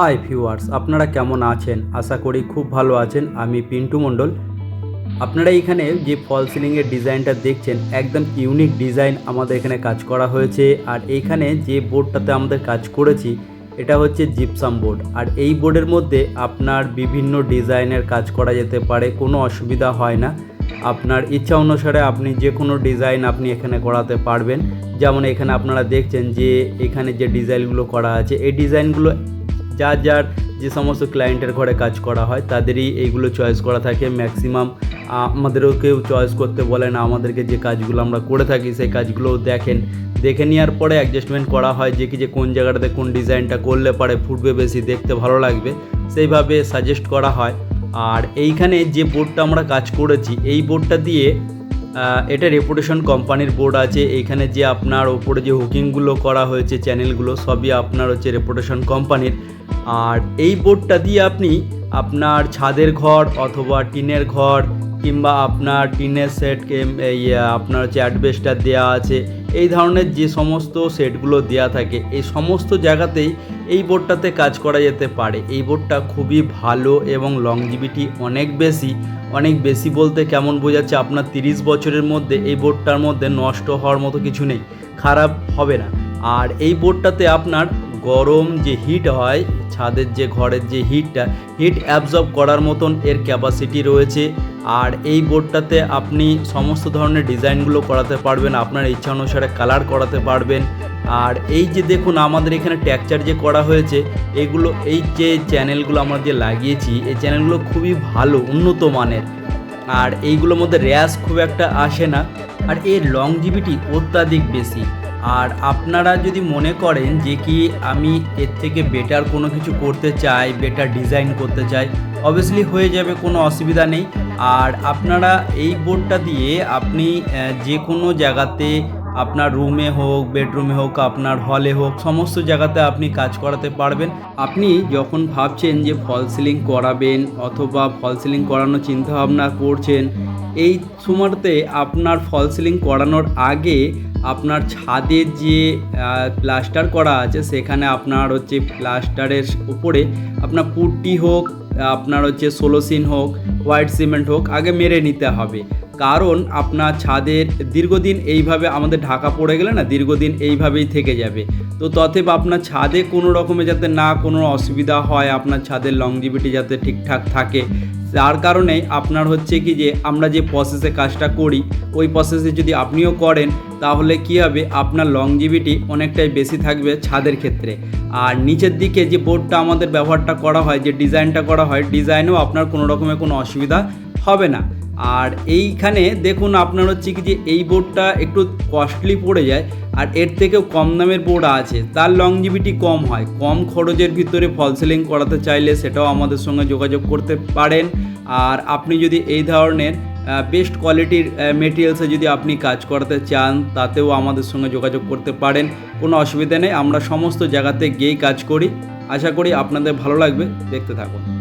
Hi viewers আপনারা কেমন আছেন? আশা করি খুব ভালো আছেন। আমি পিন্টু মণ্ডল। আপনারা এখানে যে ফল সিলিংয়ের ডিজাইনটা দেখছেন, একদম ইউনিক ডিজাইন আমাদের এখানে কাজ করা হয়েছে। আর এইখানে যে বোর্ডটাতে আমাদের কাজ করেছি, এটা হচ্ছে জিপসাম বোর্ড আর এই বোর্ডের মধ্যে আপনার বিভিন্ন ডিজাইনের কাজ করা যেতে পারে, কোনো অসুবিধা হয় না। আপনার ইচ্ছা অনুসারে আপনি যে কোনো ডিজাইন আপনি এখানে করাতে পারবেন। যেমন এখানে আপনারা দেখছেন যে এখানে যে ডিজাইনগুলো করা আছে, এই ডিজাইনগুলো যার যার যে সমস্ত ক্লায়েন্টের ঘরে কাজ করা হয়, তাদেরই এইগুলো চয়েস করা থাকে। ম্যাক্সিমাম আমাদেরও কেউ চয়েস করতে বলে না। আমাদেরকে যে কাজগুলো আমরা করে থাকি, সেই কাজগুলোও দেখেন। দেখে নেওয়ার পরে অ্যাডজাস্টমেন্ট করা হয়, যে কি যে কোন জায়গাটাতে কোন ডিজাইনটা করলে পারে ফুটবে বেশি, দেখতে ভালো লাগবে। সেইভাবে সাজেস্ট করা হয়। আর এইখানে যে বোর্ডটা আমরা কাজ করেছি, এই বোর্ডটা দিয়ে এটা রেপুটেশন কোম্পানির বোর্ড আছে। এখানে যে আপনার ওপরে যে হুকিংগুলো করা হয়েছে চ্যানেলগুলো সবই আপনার হচ্ছে রেপুটেশন কোম্পানির আর এই বোর্ডটা দিয়ে আপনি আপনার ছাদের ঘর অথবা টিনের ঘর কিংবা আপনার টিনের সেট আপনার হচ্ছে অ্যাডবেস্টার দেওয়া আছে, এই ধরনের যে সমস্ত সেটগুলো দেওয়া থাকে, এই সমস্ত জায়গাতেই এই বোর্ডটাতে কাজ করা যেতে পারে। এই বোর্ডটা খুবই ভালো এবং লংজিভিটি অনেক বেশি। অনেক বেশি বলতে কেমন বোঝাচ্ছে আপনার তিরিশ বছরের মধ্যে এই বোর্ডটার মধ্যে নষ্ট হওয়ার মতো কিছু নেই। খারাপ হবে না। আর এই বোর্ডটাতে আপনার গরম যে হিট হয়, ছাদের যে ঘরের যে হিটটা হিট অ্যাবজর্ব করার মতন এর ক্যাপাসিটি রয়েছে। আর এই বোর্ডটাতে আপনি সমস্ত ধরনের ডিজাইনগুলো করাতে পারবেন, আপনার ইচ্ছা অনুসারে কালার করাতে পারবেন। আর এই যে দেখুন, আমাদের এখানে ট্যাকচার যে করা হয়েছে, এগুলো, এই যে চ্যানেলগুলো আমরা যে লাগিয়েছি, এই চ্যানেলগুলো খুবই ভালো, উন্নত মানের। আর এইগুলোর মধ্যে র্যাশ খুব একটা আসে না। আর এর লংজিভিটি অত্যাধিক বেশি। আর আপনারা যদি মনে করেন যে কি আমি এর থেকে বেটার কোনো কিছু করতে চাই বেটার ডিজাইন করতে চাই অবভিয়াসলি হয়ে যাবে, কোনো অসুবিধা নেই। আর আপনারা এই বোর্ডটা দিয়ে আপনি যে কোনো জায়গাতে আপনার রুমে হোক, বেডরুমে হোক, আপনার হলে হোক, সমস্ত জায়গাতে আপনি কাজ করাতে পারবেন। আপনি যখন ভাবছেন যে ফল সিলিং করাবেন অথবা ফল সিলিং করানোর চিন্তাভাবনা করছেন, এই সময়তে আপনার ফল সিলিং করানোর আগে আপনার ছাদের যে প্লাস্টার করা আছে, সেখানে আপনার হচ্ছে প্লাস্টারের উপরে আপনার পুট্টি হোক, আপনার হচ্ছে সোলোসিন হোক, হোয়াইট সিমেন্ট হোক, আগে মেরে নিতে হবে। কারণ আপনার ছাদের দীর্ঘদিন এইভাবে আমাদের ঢাকা পড়ে গেলে না, দীর্ঘদিন এইভাবেই থেকে যাবে। তো তথেব আপনার ছাদে কোনো রকমে যাতে না কোনো অসুবিধা হয়, আপনার ছাদের লংজিভিটি যাতে ঠিকঠাক থাকে, তার কারণে আপনার হচ্ছে কি যে, আমরা যে প্রসেসে কাজটা করি, ওই প্রসেসে যদি আপনিও করেন, তাহলে কি হবে, আপনার লংজিভিটি অনেকটাই বেশি থাকবে ছাদের ক্ষেত্রে। আর নিচের দিকে যে বোর্ডটা আমাদের ব্যবহারটা করা হয়, যে ডিজাইনটা করা হয় ডিজাইনেও আপনার কোনো রকমের কোনো অসুবিধা হবে না। আর এইখানে দেখুন আপনার হচ্ছে কি যে এই বোর্ডটা একটু কস্টলি পড়ে যায়, আর এর থেকেও কম দামের বোর্ড আছে। তার লংজিভিটি কম হয়। কম খরচের ভিতরে ফল সিলিং করাতে চাইলে সেটাও আমাদের সঙ্গে যোগাযোগ করতে পারেন। আর আপনি যদি এই ধরনের বেস্ট কোয়ালিটির মেটেরিয়ালসে যদি আপনি কাজ করাতে চান, তাতেও আমাদের সঙ্গে যোগাযোগ করতে পারেন। কোনো অসুবিধা নেই, আমরা সমস্ত জায়গাতে গিয়েই কাজ করি। আশা করি আপনাদের ভালো লাগবে। দেখতে থাকুন।